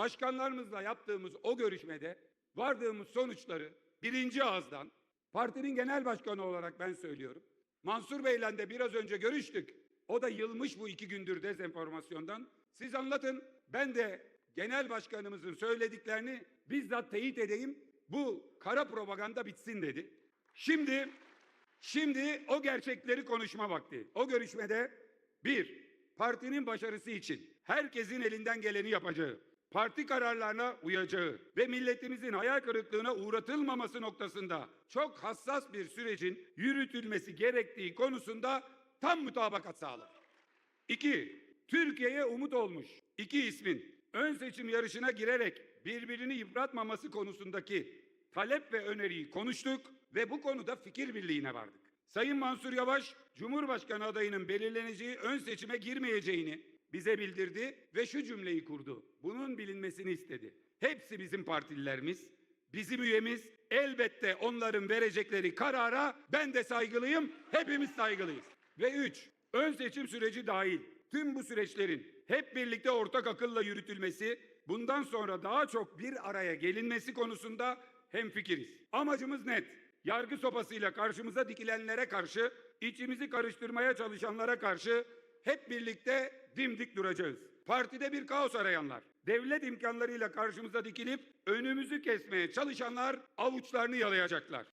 başkanlarımızla yaptığımız o görüşmede vardığımız sonuçları birinci ağızdan partinin genel başkanı olarak ben söylüyorum. Mansur Bey'le de biraz önce görüştük. O da yılmış bu iki gündür dezenformasyondan. Siz anlatın. Ben de genel başkanımızın söylediklerini bizzat teyit edeyim. Bu kara propaganda bitsin dedi. Şimdi Şimdi o gerçekleri konuşma vakti. O görüşmede bir, partinin başarısı için herkesin elinden geleni yapacağı, parti kararlarına uyacağı ve milletimizin hayal kırıklığına uğratılmaması noktasında çok hassas bir sürecin yürütülmesi gerektiği konusunda tam mutabakat sağladı. İki, Türkiye'ye umut olmuş iki ismin ön seçim yarışına girerek birbirini yıpratmaması konusundaki talep ve öneriyi konuştuk ve bu konuda fikir birliğine vardık. Sayın Mansur Yavaş, Cumhurbaşkanı adayının belirleneceği ön seçime girmeyeceğini bize bildirdi ve şu cümleyi kurdu. Bunun bilinmesini istedi. Hepsi bizim partililerimiz, bizim üyemiz. Elbette onların verecekleri karara ben de saygılıyım, hepimiz saygılıyız. Ve üç, ön seçim süreci dahil tüm bu süreçlerin hep birlikte ortak akılla yürütülmesi, bundan sonra daha çok bir araya gelinmesi konusunda hemfikiriz. Amacımız net. Yargı sopasıyla karşımıza dikilenlere karşı, içimizi karıştırmaya çalışanlara karşı hep birlikte dimdik duracağız. Partide bir kaos arayanlar, devlet imkanlarıyla karşımıza dikilip önümüzü kesmeye çalışanlar avuçlarını yalayacaklar.